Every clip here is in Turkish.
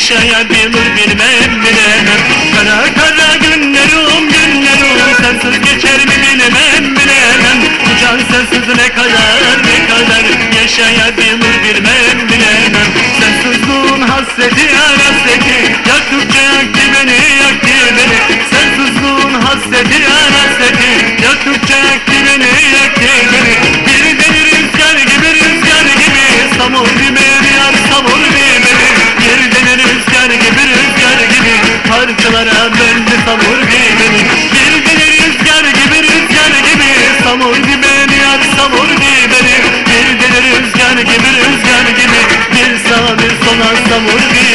Yaşayabilir bilmem bilemem Kara kara günlerim günlerim Sensiz geçer mi bilmem bilemem Bu can sensiz ne kadar ne kadar? Yaşayabilir bilmem bilemem Sensizliğin hasreti hasreti. Beni yaktı beni sola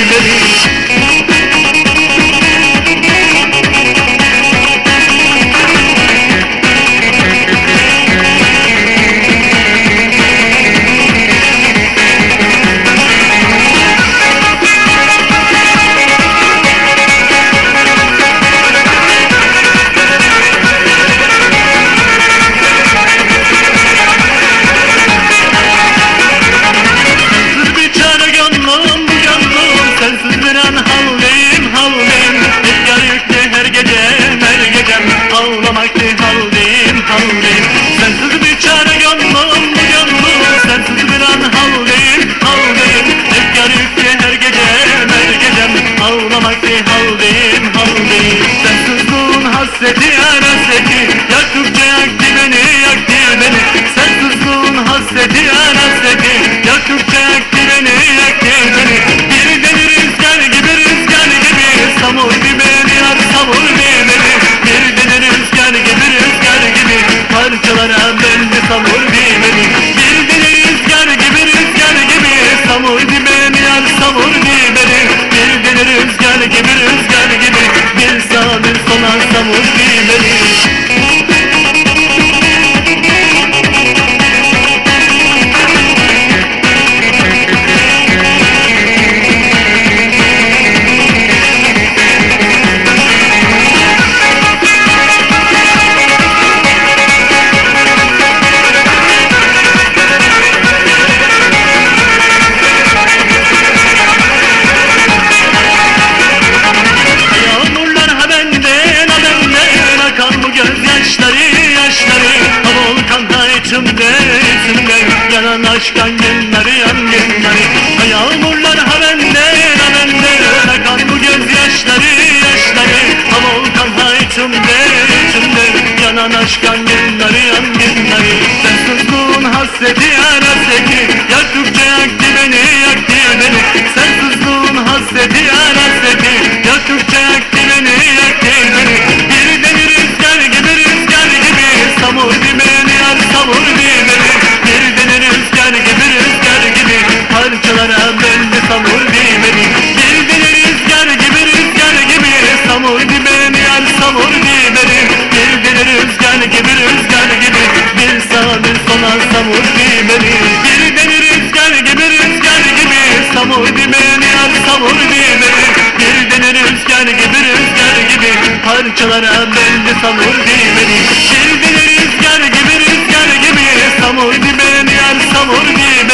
gibi rüzgar gibi yaşları volkanda içimde içimde. Yanan günleri yangınları Ha yağmurlar ha benden ha benden Akan bu gözyaşları yaşları. Volkanda içimde içimde. Yanan aşktan günleri yangınları Sensizliğin hasreti hasreti. Yaktıkça yaktı beni yaktı beni Sensizliğin hasreti hasreti. Yaktıkça yaktı gibi Bir de bir rüzgar gibi rüzgar gibi. Bir sağa bir sola samur gibi Bir de bir rüzgar gibi rüzgar gibi. Samur gibi yar samur gibi Bir de bir rüzgar gibi rüzgar gibi. Parçalara böldü samur gibi Bir de bir rüzgar gibi rüzgar gibi. Samur gibi yar samur gibi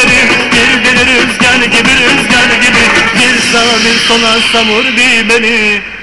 Bir de bir rüzgar gibi rüzgar gibi. Bir sağa bir sola samur gibi